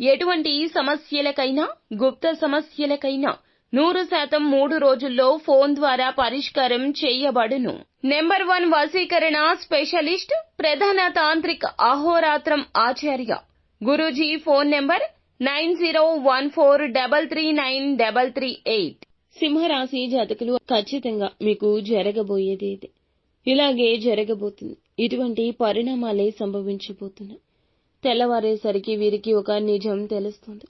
ఎటువంటి సమస్యలకైనా గుప్త సమస్యలకైనా నూరు శాతం మూడు రోజుల్లో ఫోన్ ద్వారా పరిష్కారం చేయబడును. నెంబర్ వన్ వశీకరణ స్పెషలిస్ట్ ప్రధాన తాంత్రిక అహోరాత్రం ఆచార్య. Guruji phone number nine zero one four double three nine double three eight. సింహరాశి జాతకులు ఖచ్చితంగా మీకు జరగబోయేది ఇలాగే జరగబోతుంది. ఇటువంటి పరిణామాలే సంభవించబోతున్నాయి. తెల్లవారేసరికి వీరికి ఒక నిజం తెలుస్తుంది.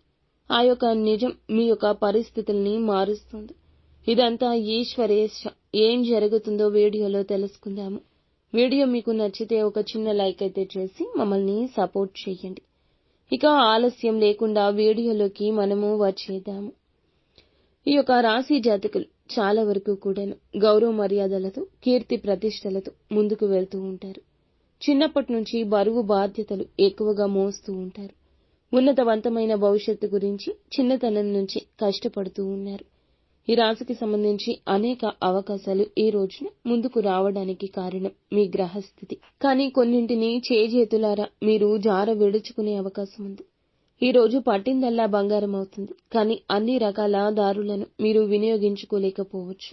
ఆ యొక్క నిజం మీ యొక్క పరిస్థితుల్ని మారుస్తుంది. ఇదంతా ఈశ్వరేశ ఏం జరుగుతుందో వీడియోలో తెలుసుకుందాము. వీడియో మీకు నచ్చితే ఒక చిన్న లైక్ అయితే చేసి మమ్మల్ని సపోర్ట్ చేయండి. ఇక ఆలస్యం లేకుండా వీడియోలోకి మనము వచ్చేద్దాము. ఈ యొక్క రాశి జాతకులు చాలా వరకు కూడాను గౌరవ మర్యాదలతో కీర్తి ప్రతిష్టలతో ముందుకు వెళ్తూ ఉంటారు. చిన్నప్పటి నుంచి బరువు బాధ్యతలు ఎక్కువగా మోస్తూ ఉంటారు. ఉన్నతవంతమైన భవిష్యత్తు గురించి చిన్నతనం నుంచి కష్టపడుతూ ఉన్నారు. ఈ రాశికి సంబంధించి అనేక అవకాశాలు ఈ రోజున ముందుకు రావడానికి కారణం మీ గ్రహస్థితి. కానీ కొన్నింటిని చేజేతులారా మీరు జార విడుచుకునే అవకాశం ఉంది. ఈ రోజు పట్టిందల్లా బంగారం అవుతుంది. కానీ అన్ని రకాల దారులను మీరు వినియోగించుకోలేకపోవచ్చు.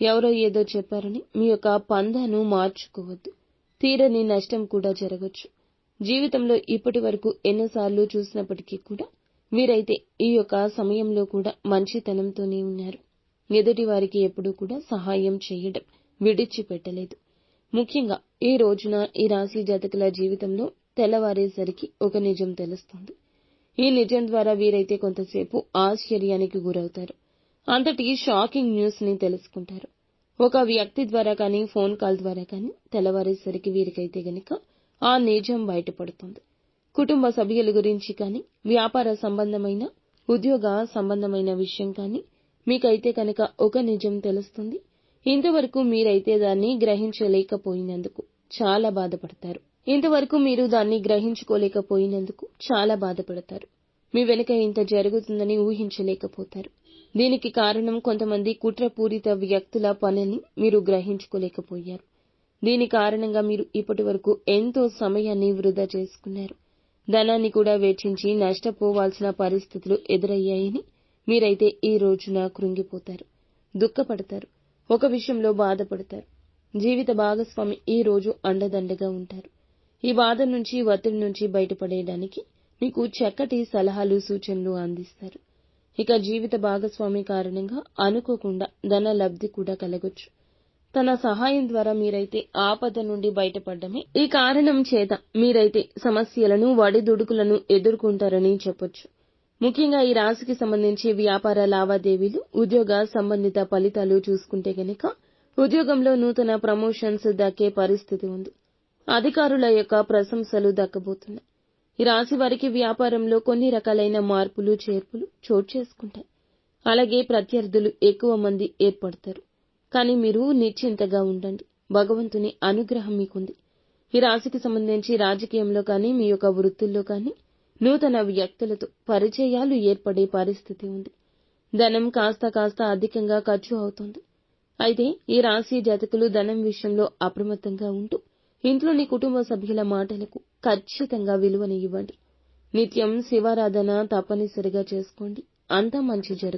ఎవరో ఏదో చెప్పారని మీ యొక్క పందాను మార్చుకోవద్దు. తీరని నష్టం కూడా జరగచ్చు. జీవితంలో ఇప్పటి వరకు ఎన్నోసార్లు చూసినప్పటికీ కూడా వీరైతే ఈ యొక్క సమయంలో కూడా మంచితనంతోనే ఉన్నారు. ఎదుటి వారికి ఎప్పుడూ కూడా సహాయం చేయడం విడిచిపెట్టలేదు. ముఖ్యంగా ఈ రోజున ఈ రాశి జాతకుల జీవితంలో తెల్లవారేసరికి ఒక నిజం తెలుస్తుంది. ఈ నిజం ద్వారా వీరైతే కొంతసేపు ఆశ్చర్యానికి గురవుతారు. అంతటి షాకింగ్ న్యూస్ని తెలుసుకుంటారు. ఒక వ్యక్తి ద్వారా కానీ ఫోన్ కాల్ ద్వారా కానీ తెల్లవారేసరికి వీరికైతే గనక ఆ నిజం బయటపడుతుంది. కుటుంబ సభ్యుల గురించి కానీ వ్యాపార సంబంధమైన ఉద్యోగ సంబంధమైన విషయం కానీ మీకైతే కనుక ఒక నిజం తెలుస్తుంది. ఇంతవరకు మీరైతే దాన్ని గ్రహించలేకపోయినందుకు చాలా బాధపడతారు. ఇంతవరకు మీరు దాన్ని గ్రహించుకోలేకపోయినందుకు చాలా బాధపడతారు. మీ వెనుక ఇంత జరుగుతుందని ఊహించలేకపోతారు. దీనికి కారణం కొంతమంది కుట్రపూరిత వ్యక్తుల పనిని మీరు గ్రహించుకోలేకపోయారు. దీని కారణంగా మీరు ఇప్పటి వరకు ఎంతో సమయాన్ని వృధా చేసుకున్నారు. ధనాన్ని కూడా వెచ్చించి నష్టపోవాల్సిన పరిస్థితులు ఎదురయ్యాయని మీరైతే ఈ రోజున కృంగిపోతారు దుఃఖపడతారు ఒక విషయంలో బాధపడతారు. జీవిత భాగస్వామి ఈ రోజు అండదండగా ఉంటారు. ఈ బాధ నుంచి ఒత్తిడి నుంచి బయటపడేయడానికి మీకు చక్కటి సలహాలు సూచనలు అందిస్తారు. ఇక జీవిత భాగస్వామి కారణంగా అనుకోకుండా ధన లబ్ధి కూడా కలగొచ్చు. తన సహాయం ద్వారా మీరైతే ఆపద నుండి బయటపడ్డమే. ఈ కారణం చేత మీరైతే సమస్యలను వడిదుడుకులను ఎదుర్కొంటారని చెప్పొచ్చు. ముఖ్యంగా ఈ రాశికి సంబంధించి వ్యాపార లావాదేవీలు ఉద్యోగ సంబంధిత ఫలితాలు చూసుకుంటే గనక ఉద్యోగంలో నూతన ప్రమోషన్స్ దక్కే పరిస్థితి ఉంది. అధికారుల యొక్క ప్రశంసలు దక్కబోతున్నాయి. ఈ రాశి వారికి వ్యాపారంలో కొన్ని రకాలైన మార్పులు చేర్పులు చోటు చేసుకుంటాయి. అలాగే ప్రత్యర్థులు ఎక్కువ మంది ఏర్పడతారు. కానీ మీరు నిశ్చింతగా ఉండండి. భగవంతుని అనుగ్రహం మీకుంది. ఈ రాశికి సంబంధించి రాజకీయంలో కానీ మీ యొక్క వృత్తుల్లో కానీ నూతన వ్యక్తులతో పరిచయాలు ఏర్పడే పరిస్థితి ఉంది. ధనం కాస్త కాస్త అధికంగా ఖర్చు అవుతుంది. అయితే ఈ రాశి జాతకులు ధనం విషయంలో అప్రమత్తంగా ఉంటూ ఇంట్లోని కుటుంబ సభ్యుల మాటలకు ఖచ్చితంగా విలువని ఇవ్వండి. నిత్యం శివారాధన తప్పనిసరిగా చేసుకోండి. అంతా మంచి జరుగుతుంది